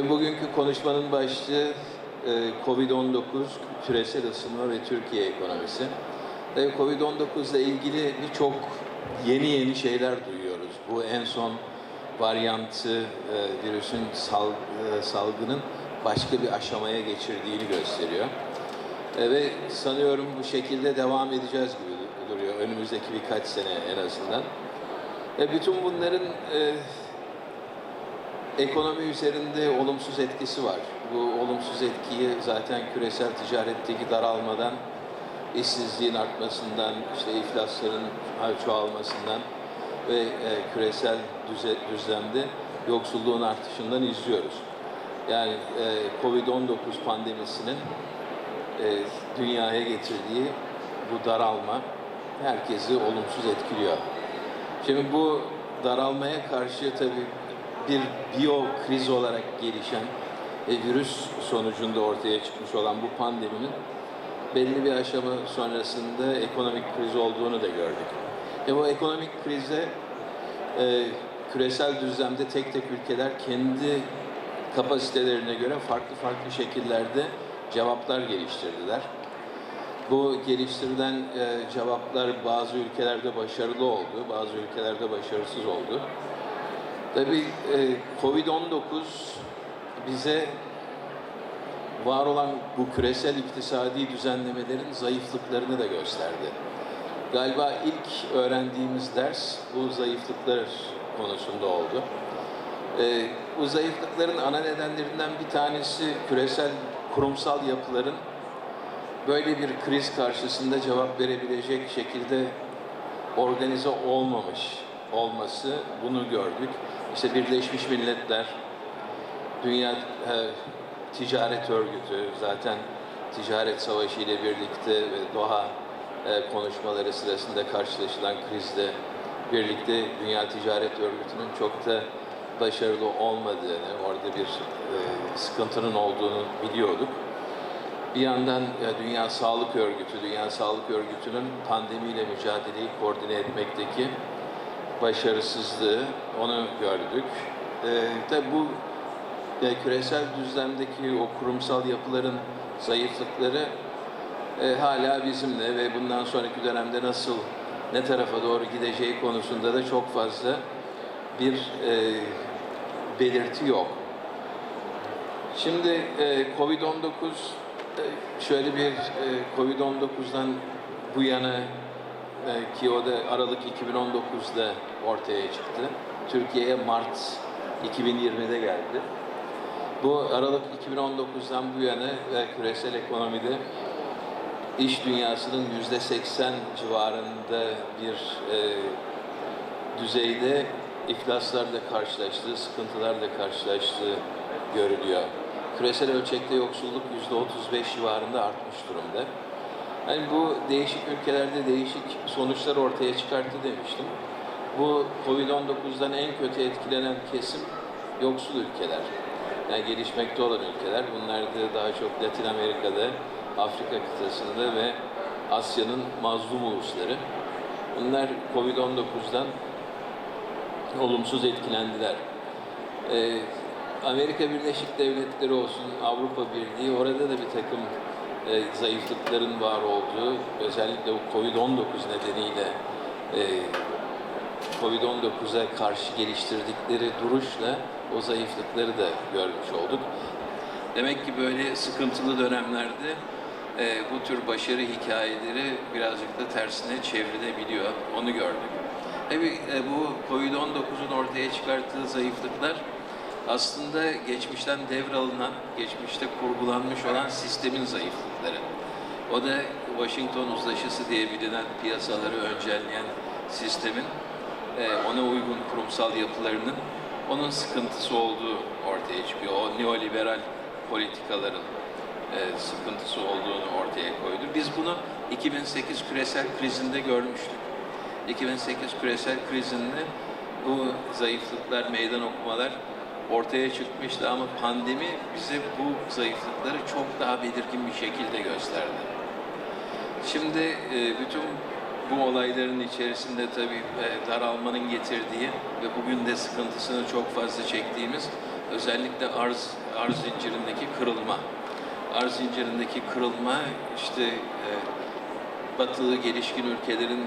Bugünkü konuşmanın başlığı e, Covid-19, küresel ısınma ve Türkiye ekonomisi. Tabii Covid-19 ile ilgili birçok yeni yeni şeyler duyuyoruz. Bu en son varyantı, e, virüsün sal, e, salgının başka bir aşamaya geçirdiğini gösteriyor. E, Ve sanıyorum bu şekilde devam edeceğiz gibi duruyor önümüzdeki birkaç sene en azından. E, bütün bunların e, ekonomi üzerinde olumsuz etkisi var. Bu olumsuz etkiyi zaten küresel ticaretteki daralmadan, işsizliğin artmasından, işte iflasların çoğalmasından ve e, küresel düze, düzlemde yoksulluğun artışından izliyoruz. Yani e, Covid-19 pandemisinin e, dünyaya getirdiği bu daralma herkesi olumsuz etkiliyor. Şimdi bu daralmaya karşı tabii bir biyo kriz olarak gelişen ve virüs sonucunda ortaya çıkmış olan bu pandeminin belli bir aşama sonrasında ekonomik kriz olduğunu da gördük. Ve bu ekonomik krize e, küresel düzlemde tek tek ülkeler kendi kapasitelerine göre farklı farklı şekillerde cevaplar geliştirdiler. Bu geliştirilen e, cevaplar bazı ülkelerde başarılı oldu, bazı ülkelerde başarısız oldu. Tabii e, Covid-19 bize var olan bu küresel iktisadi düzenlemelerin zayıflıklarını da gösterdi. Galiba ilk öğrendiğimiz ders bu zayıflıklar konusunda oldu. E, bu zayıflıkların ana nedenlerinden bir tanesi küresel kurumsal yapıların böyle bir kriz karşısında cevap verebilecek şekilde organize olmamış olması bunu gördük. İşte Birleşmiş Milletler, Dünya e, Ticaret Örgütü zaten ticaret savaşı ile birlikte ve Doha e, konuşmaları sırasında karşılaşılan krizle birlikte Dünya Ticaret Örgütü'nün çok da başarılı olmadığını, orada bir e, sıkıntının olduğunu biliyorduk. Bir yandan ya, Dünya Sağlık Örgütü, Dünya Sağlık Örgütü'nün pandemiyle mücadeleyi koordine etmekteki başarısızlığı onu gördük. Tabii bu e, küresel düzlemdeki o kurumsal yapıların zayıflıkları e, hala bizimle ve bundan sonraki dönemde nasıl ne tarafa doğru gideceği konusunda da çok fazla bir e, belirti yok. Şimdi e, Covid-19 e, şöyle bir e, Covid-19'dan bu yana e, ki o da Aralık 2019'da ortaya çıktı. Türkiye'ye Mart 2020'de geldi. Bu Aralık 2019'dan bu yana ve küresel ekonomide iş dünyasının yüzde 80 civarında bir e, düzeyde iflaslarla karşılaştığı, sıkıntılarla karşılaştığı görülüyor. Küresel ölçekte yoksulluk yüzde 35 civarında artmış durumda. Yani bu değişik ülkelerde değişik sonuçlar ortaya çıkarttı demiştim. Bu Covid-19'dan en kötü etkilenen kesim yoksul ülkeler. Yani gelişmekte olan ülkeler. Bunlar da daha çok Latin Amerika'da, Afrika kıtasında ve Asya'nın mazlum ulusları. Bunlar Covid-19'dan olumsuz etkilendiler. Ee, Amerika Birleşik Devletleri olsun, Avrupa Birliği orada da bir takım e, zayıflıkların var olduğu, özellikle bu Covid-19 nedeniyle e, Covid-19'a karşı geliştirdikleri duruşla o zayıflıkları da görmüş olduk. Demek ki böyle sıkıntılı dönemlerde e, bu tür başarı hikayeleri birazcık da tersine çevrilebiliyor. Onu gördük. Tabii e, bu Covid-19'un ortaya çıkarttığı zayıflıklar aslında geçmişten devralınan, geçmişte kurgulanmış olan sistemin zayıflıkları. O da Washington Uzlaşısı diye bilinen piyasaları öncelleyen sistemin e, ona uygun kurumsal yapılarının onun sıkıntısı olduğu ortaya çıkıyor. O neoliberal politikaların e, sıkıntısı olduğunu ortaya koydu. Biz bunu 2008 küresel krizinde görmüştük. 2008 küresel krizinde bu zayıflıklar, meydan okumalar ortaya çıkmıştı ama pandemi bize bu zayıflıkları çok daha belirgin bir şekilde gösterdi. Şimdi e, bütün bu olayların içerisinde tabii e, daralmanın getirdiği ve bugün de sıkıntısını çok fazla çektiğimiz özellikle arz arz zincirindeki kırılma. Arz zincirindeki kırılma işte e, batılı gelişkin ülkelerin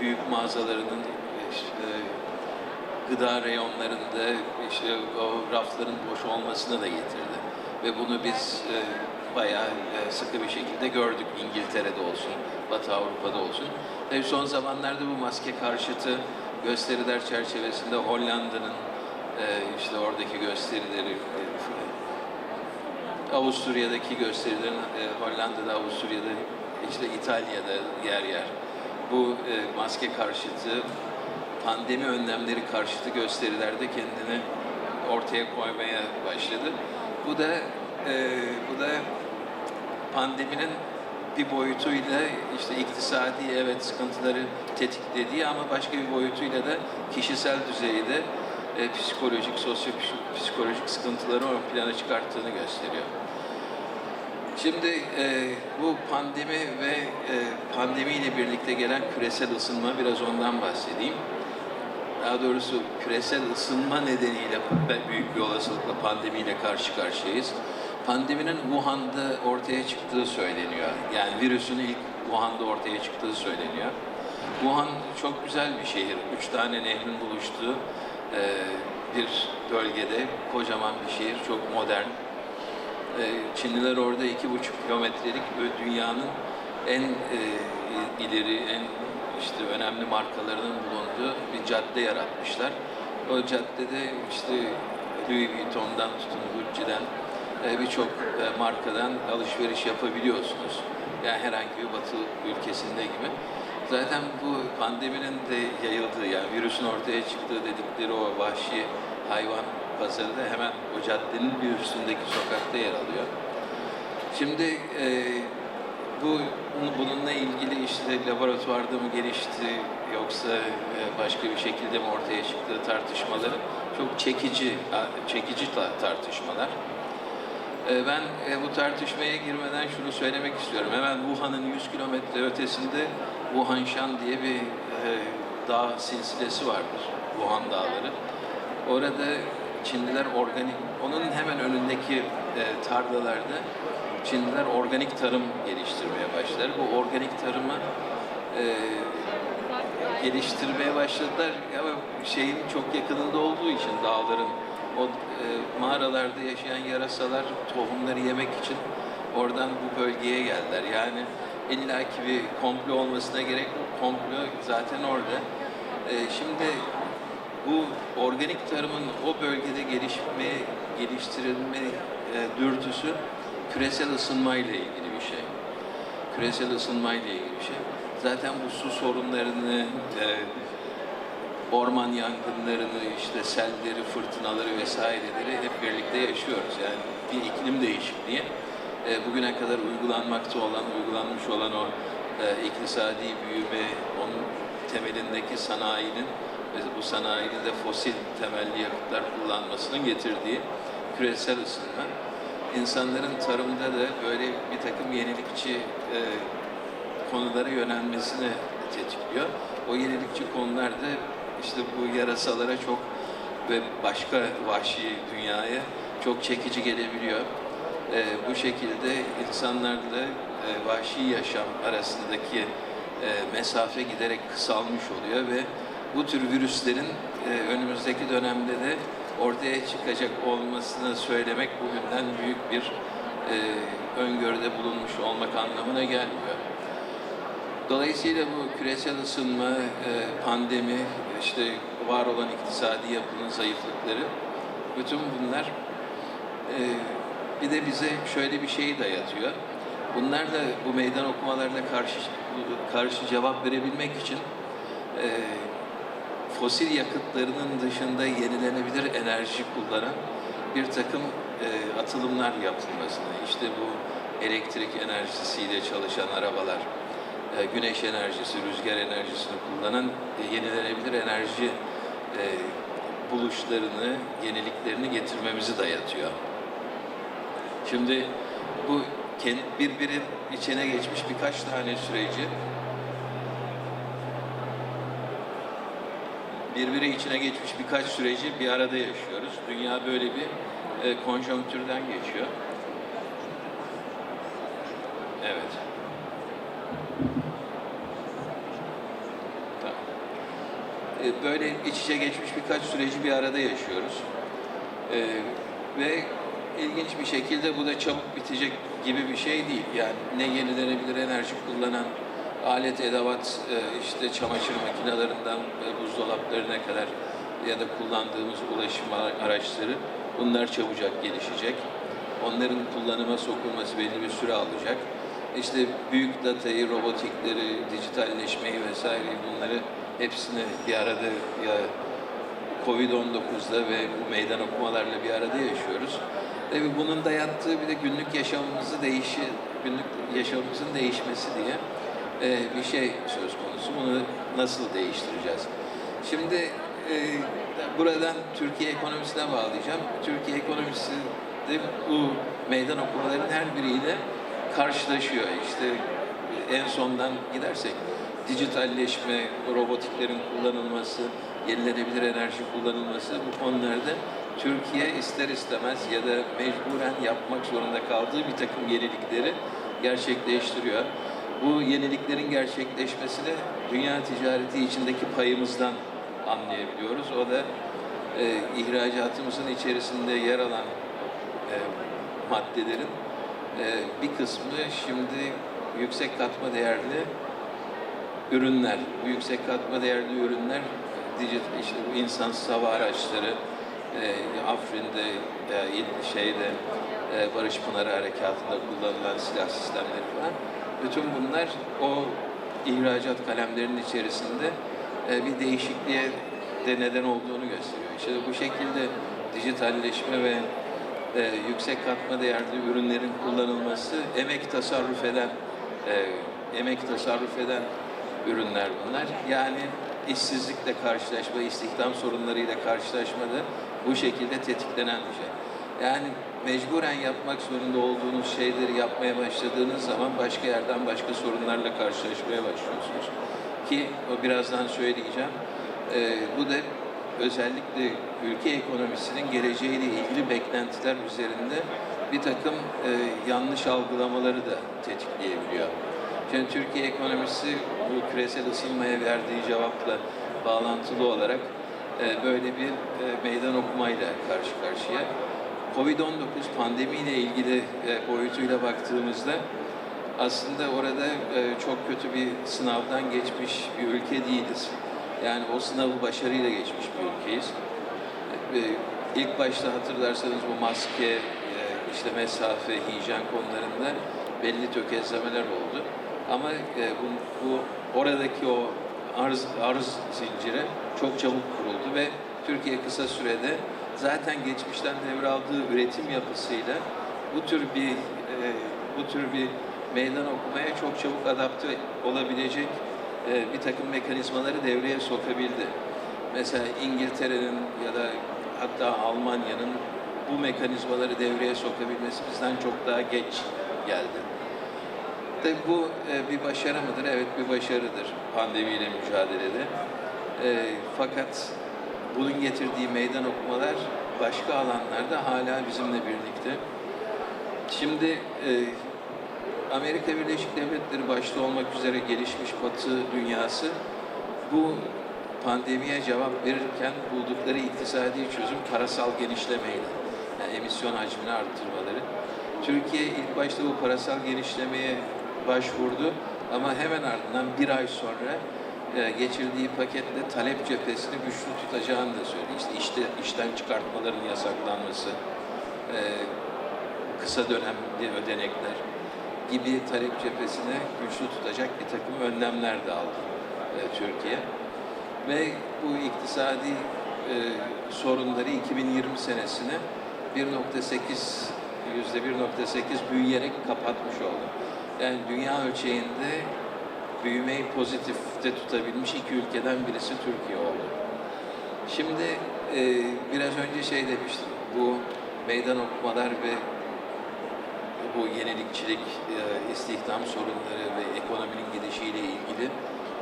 büyük mağazalarının işte, gıda reyonlarında işte o rafların boş olmasına da getirdi. Ve bunu biz e, bayağı e, sıkı bir şekilde gördük İngiltere'de olsun, Batı Avrupa'da olsun. Tabii son zamanlarda bu maske karşıtı gösteriler çerçevesinde Hollanda'nın e, işte oradaki gösterileri, e, Avusturya'daki gösterilerin, e, Hollanda'da, Avusturya'da, işte İtalya'da yer yer bu e, maske karşıtı, pandemi önlemleri karşıtı gösterilerde kendini ortaya koymaya başladı. Bu da e, bu da pandeminin bir boyutuyla işte iktisadi evet sıkıntıları tetiklediği ama başka bir boyutuyla da kişisel düzeyde e, psikolojik, sosyo-psikolojik sıkıntıları ön plana çıkarttığını gösteriyor. Şimdi e, bu pandemi ve e, pandemiyle birlikte gelen küresel ısınma biraz ondan bahsedeyim. Daha doğrusu küresel ısınma nedeniyle büyük bir olasılıkla pandemiyle karşı karşıyayız. Pandeminin Wuhan'da ortaya çıktığı söyleniyor. Yani virüsün ilk Wuhan'da ortaya çıktığı söyleniyor. Wuhan çok güzel bir şehir. Üç tane nehrin buluştuğu e, bir bölgede kocaman bir şehir, çok modern. E, Çinliler orada iki buçuk kilometrelik dünyanın en e, ileri, en işte önemli markalarının bulunduğu bir cadde yaratmışlar. O caddede işte Louis Vuitton'dan tutun Gucci'den e, birçok e, markadan alışveriş yapabiliyorsunuz. Yani herhangi bir batı ülkesinde gibi. Zaten bu pandeminin de yayıldığı yani virüsün ortaya çıktığı dedikleri o vahşi hayvan pazarı da hemen o caddenin bir üstündeki sokakta yer alıyor. Şimdi e, bu bununla ilgili işte laboratuvarda mı gelişti yoksa e, başka bir şekilde mi ortaya çıktığı tartışmaları çok çekici çekici tartışmalar. E, ben e, bu tartışmaya girmeden şunu söylemek istiyorum. Hemen Wuhan'ın 100 kilometre ötesinde Wuhanshan diye bir dağ silsilesi vardır. Wuhan dağları. Orada Çinliler organik, onun hemen önündeki tarlalarda Çinliler organik tarım geliştirmeye başladılar. Bu organik tarımı e, geliştirmeye başladılar ama şeyin çok yakınında olduğu için dağların o e, mağaralarda yaşayan yarasalar tohumları yemek için oradan bu bölgeye geldiler. Yani illaki bir komplo olmasına gerek yok. Komplo zaten orada. E, şimdi bu organik tarımın o bölgede gelişme, geliştirilme e, dürtüsü küresel ısınma ile ilgili bir şey. Küresel ısınma ile ilgili bir şey. Zaten bu su sorunlarını, e, orman yangınlarını, işte selleri, fırtınaları vesaireleri hep birlikte yaşıyoruz. Yani bir iklim değişikliği e, bugüne kadar uygulanmakta olan, uygulanmış olan o e, iktisadi büyüme, onun temelindeki sanayinin ve bu sanayinin de fosil temelli yakıtlar kullanmasının getirdiği küresel ısınma insanların tarımda da böyle bir takım yenilikçi e, konulara yönelmesini tetikliyor. O yenilikçi konular da işte bu yarasalara çok ve başka vahşi dünyaya çok çekici gelebiliyor. E, bu şekilde insanlarla e, vahşi yaşam arasındaki e, mesafe giderek kısalmış oluyor ve bu tür virüslerin e, önümüzdeki dönemde de ortaya çıkacak olmasını söylemek bugünden büyük bir e, öngörüde bulunmuş olmak anlamına gelmiyor. Dolayısıyla bu küresel ısınma, e, pandemi, işte var olan iktisadi yapının zayıflıkları, bütün bunlar e, bir de bize şöyle bir şey dayatıyor. Bunlar da bu meydan okumalarla karşı karşı cevap verebilmek için e, fosil yakıtlarının dışında yenilenebilir enerji kullanan bir takım e, atılımlar yapılmasını, işte bu elektrik enerjisiyle çalışan arabalar, e, güneş enerjisi, rüzgar enerjisini kullanan e, yenilenebilir enerji e, buluşlarını, yeniliklerini getirmemizi dayatıyor. Şimdi bu birbirinin içine geçmiş birkaç tane süreci birbiri içine geçmiş birkaç süreci bir arada yaşıyoruz. Dünya böyle bir e, konjonktürden geçiyor. Evet. E, böyle iç içe geçmiş birkaç süreci bir arada yaşıyoruz. E, ve ilginç bir şekilde bu da çabuk bitecek gibi bir şey değil. Yani ne yenilenebilir enerji kullanan alet, edevat, e, işte çamaşır makinelerinden buzdolaplarına kadar ya da kullandığımız ulaşım ara- araçları bunlar çabucak gelişecek. Onların kullanıma sokulması belli bir süre alacak. İşte büyük datayı, robotikleri, dijitalleşmeyi vesaireyi bunları hepsini bir arada ya Covid-19'da ve bu meydan okumalarla bir arada yaşıyoruz. Tabii bunun da yattığı bir de günlük yaşamımızı değişi, günlük yaşamımızın değişmesi diye e, bir şey söz konusu. Bunu nasıl değiştireceğiz? Şimdi e, buradan Türkiye ekonomisine bağlayacağım. Türkiye ekonomisi de bu meydan okumaların her biriyle karşılaşıyor. İşte en sondan gidersek dijitalleşme, robotiklerin kullanılması, yenilenebilir enerji kullanılması bu konularda Türkiye ister istemez ya da mecburen yapmak zorunda kaldığı bir takım yenilikleri gerçekleştiriyor. Bu yeniliklerin gerçekleşmesini dünya ticareti içindeki payımızdan anlayabiliyoruz. O da e, ihracatımızın içerisinde yer alan e, maddelerin e, bir kısmı şimdi yüksek katma değerli ürünler. Bu yüksek katma değerli ürünler dijit işte bu insansız hava araçları e, Afrin'de e, şeyde e, Barış Pınarı Harekatı'nda kullanılan silah sistemleri falan. Bütün bunlar o ihracat kalemlerinin içerisinde e, bir değişikliğe de neden olduğunu gösteriyor. İşte bu şekilde dijitalleşme ve e, yüksek katma değerli ürünlerin kullanılması emek tasarruf eden e, emek tasarruf eden ürünler bunlar. Yani işsizlikle karşılaşma, istihdam sorunlarıyla karşılaşmada bu şekilde tetiklenen bir şey. Yani mecburen yapmak zorunda olduğunuz şeyleri yapmaya başladığınız zaman başka yerden başka sorunlarla karşılaşmaya başlıyorsunuz. Ki o birazdan söyleyeceğim. Ee, bu da özellikle ülke ekonomisinin geleceğiyle ilgili beklentiler üzerinde bir takım e, yanlış algılamaları da tetikleyebiliyor. Şimdi Türkiye ekonomisi bu küresel ısınmaya verdiği cevapla bağlantılı olarak e, böyle bir e, meydan okumayla karşı karşıya. Covid-19 pandemiyle ilgili e, boyutuyla baktığımızda aslında orada e, çok kötü bir sınavdan geçmiş bir ülke değiliz. Yani o sınavı başarıyla geçmiş bir ülkeyiz. E, ilk başta hatırlarsanız bu maske, e, işte mesafe, hijyen konularında belli tökezlemeler oldu. Ama bu, bu oradaki o arz, arz zinciri çok çabuk kuruldu ve Türkiye kısa sürede zaten geçmişten devraldığı üretim yapısıyla bu tür bir e, bu tür bir meydan okumaya çok çabuk adapte olabilecek e, bir takım mekanizmaları devreye sokabildi. Mesela İngiltere'nin ya da hatta Almanya'nın bu mekanizmaları devreye sokabilmesi bizden çok daha geç geldi. Tabii bu e, bir başarı mıdır? Evet bir başarıdır pandemiyle mücadelede. Fakat bunun getirdiği meydan okumalar başka alanlarda hala bizimle birlikte. Şimdi e, Amerika Birleşik Devletleri başta olmak üzere gelişmiş Batı dünyası bu pandemiye cevap verirken buldukları iktisadi çözüm parasal genişlemeydi. Yani emisyon hacmini arttırmaları. Türkiye ilk başta bu parasal genişlemeye başvurdu ama hemen ardından bir ay sonra geçirdiği paketle talep cephesini güçlü tutacağını da söyledi. İşte, işte işten çıkartmaların yasaklanması, e, kısa dönemli ödenekler gibi talep cephesine güçlü tutacak bir takım önlemler de aldı e, Türkiye. Ve bu iktisadi e, sorunları 2020 senesine 1.8 yüzde 1.8 büyüyerek kapatmış oldu. Yani dünya ölçeğinde büyümeyi pozitifte tutabilmiş iki ülkeden birisi Türkiye oldu. Şimdi e, biraz önce şey demiştim, bu meydan okumalar ve bu yenilikçilik, e, istihdam sorunları ve ekonominin gidişiyle ilgili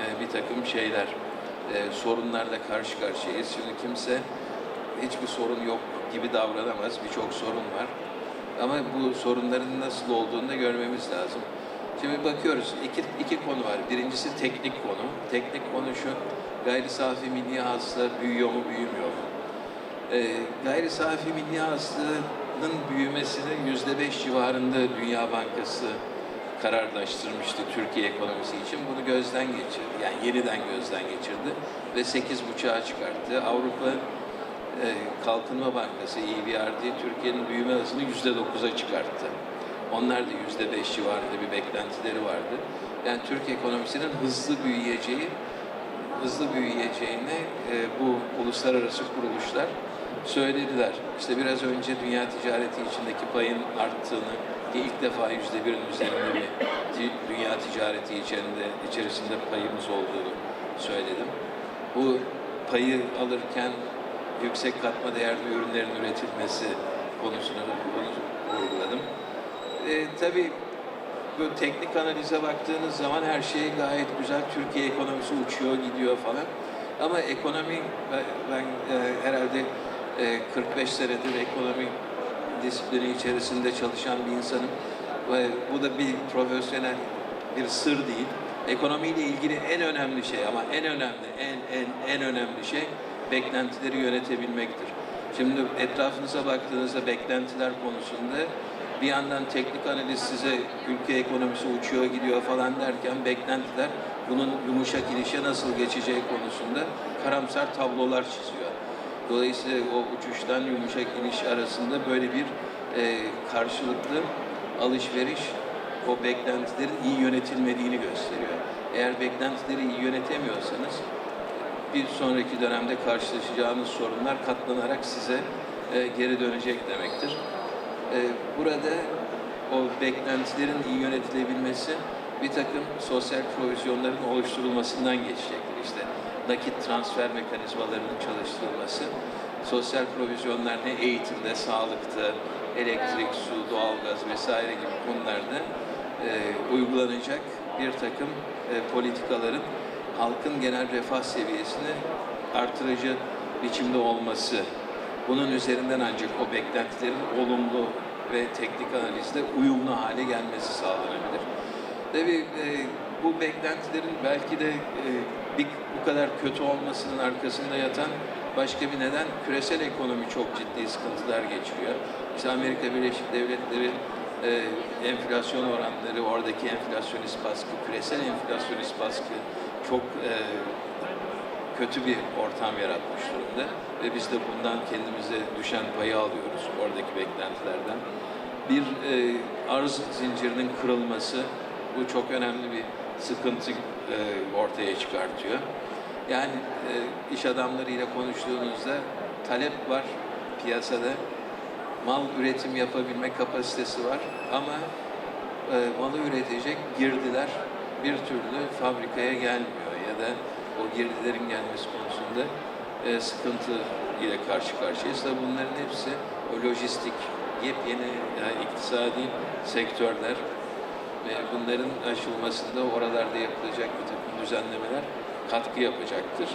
e, bir takım şeyler. e, sorunlarla karşı karşıyayız. Şimdi kimse hiçbir sorun yok gibi davranamaz. Birçok sorun var. Ama bu sorunların nasıl olduğunu da görmemiz lazım. Şimdi bakıyoruz iki, iki konu var. Birincisi teknik konu. Teknik konu şu gayri safi milli hasıla büyüyor mu büyümüyor mu? Ee, gayri safi milli hasılanın büyümesini yüzde beş civarında Dünya Bankası kararlaştırmıştı Türkiye ekonomisi için. Bunu gözden geçirdi. Yani yeniden gözden geçirdi ve sekiz buçuğa çıkarttı. Avrupa e, Kalkınma Bankası EBRD Türkiye'nin büyüme hızını yüzde dokuza çıkarttı. Onlar da yüzde beş civarında bir beklentileri vardı. Yani Türk ekonomisinin hızlı büyüyeceği, hızlı büyüyeceğini e, bu uluslararası kuruluşlar söylediler. İşte biraz önce dünya ticareti içindeki payın arttığını, ki ilk defa yüzde birin üzerinde bir dünya ticareti içerisinde, içerisinde payımız olduğunu söyledim. Bu payı alırken yüksek katma değerli ürünlerin üretilmesi konusunu bunu vurguladım. E, tabii bu teknik analize baktığınız zaman her şey gayet güzel. Türkiye ekonomisi uçuyor, gidiyor falan. Ama ekonomi, ben e, herhalde e, 45 senedir ekonomi disiplini içerisinde çalışan bir insanım. Ve bu da bir profesyonel bir sır değil. Ekonomiyle ilgili en önemli şey ama en önemli, en en en önemli şey beklentileri yönetebilmektir. Şimdi etrafınıza baktığınızda beklentiler konusunda bir yandan teknik analiz size ülke ekonomisi uçuyor gidiyor falan derken beklentiler bunun yumuşak inişe nasıl geçeceği konusunda karamsar tablolar çiziyor. Dolayısıyla o uçuştan yumuşak iniş arasında böyle bir e, karşılıklı alışveriş o beklentilerin iyi yönetilmediğini gösteriyor. Eğer beklentileri iyi yönetemiyorsanız bir sonraki dönemde karşılaşacağınız sorunlar katlanarak size e, geri dönecek demektir. E, burada o beklentilerin iyi yönetilebilmesi bir takım sosyal provizyonların oluşturulmasından geçecektir. İşte nakit transfer mekanizmalarının çalıştırılması, sosyal provizyonlar ne eğitimde, sağlıkta, elektrik, su, doğalgaz vesaire gibi konularda e, uygulanacak bir takım e, politikaların halkın genel refah seviyesini artırıcı biçimde olması, bunun üzerinden ancak o beklentilerin olumlu ve teknik analizde uyumlu hale gelmesi sağlanabilir. Tabii e, bu beklentilerin belki de e, bir, bu kadar kötü olmasının arkasında yatan başka bir neden küresel ekonomi çok ciddi sıkıntılar geçiriyor. İşte Amerika Birleşik Devletleri e, enflasyon oranları, oradaki enflasyonist baskı, küresel enflasyonist baskı çok e, kötü bir ortam yaratmış durumda ve biz de bundan kendimize düşen payı alıyoruz oradaki beklentilerden. Bir e, arz zincirinin kırılması bu çok önemli bir sıkıntı e, ortaya çıkartıyor. Yani e, iş adamlarıyla konuştuğunuzda talep var piyasada, mal üretim yapabilme kapasitesi var ama e, malı üretecek girdiler bir türlü fabrikaya gelmiyor ya da o girdilerin gelmesi konusunda e, sıkıntı ile karşı karşıyayız. Tabii bunların hepsi o lojistik, yepyeni yani iktisadi sektörler ve bunların aşılmasında oralarda yapılacak bir takım düzenlemeler katkı yapacaktır.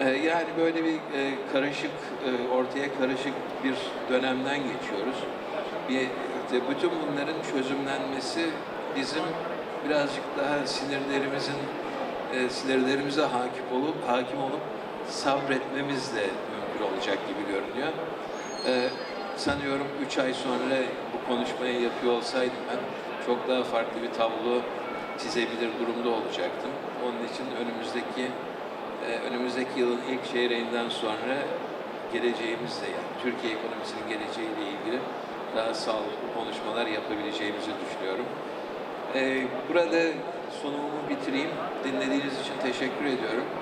Ee, Yani böyle bir e, karışık, e, ortaya karışık bir dönemden geçiyoruz. Bir, de bütün bunların çözümlenmesi bizim birazcık daha sinirlerimizin e, sinirlerimize hakim olup hakim olup sabretmemizle mümkün olacak gibi görünüyor. Ee, sanıyorum üç ay sonra bu konuşmayı yapıyor olsaydım ben çok daha farklı bir tablo çizebilir durumda olacaktım. Onun için önümüzdeki e, önümüzdeki yılın ilk çeyreğinden sonra geleceğimizle yani Türkiye ekonomisinin geleceğiyle ilgili daha sağlıklı konuşmalar yapabileceğimizi düşünüyorum. Ee, burada sunumumu bitireyim. Dinlediğiniz için teşekkür ediyorum.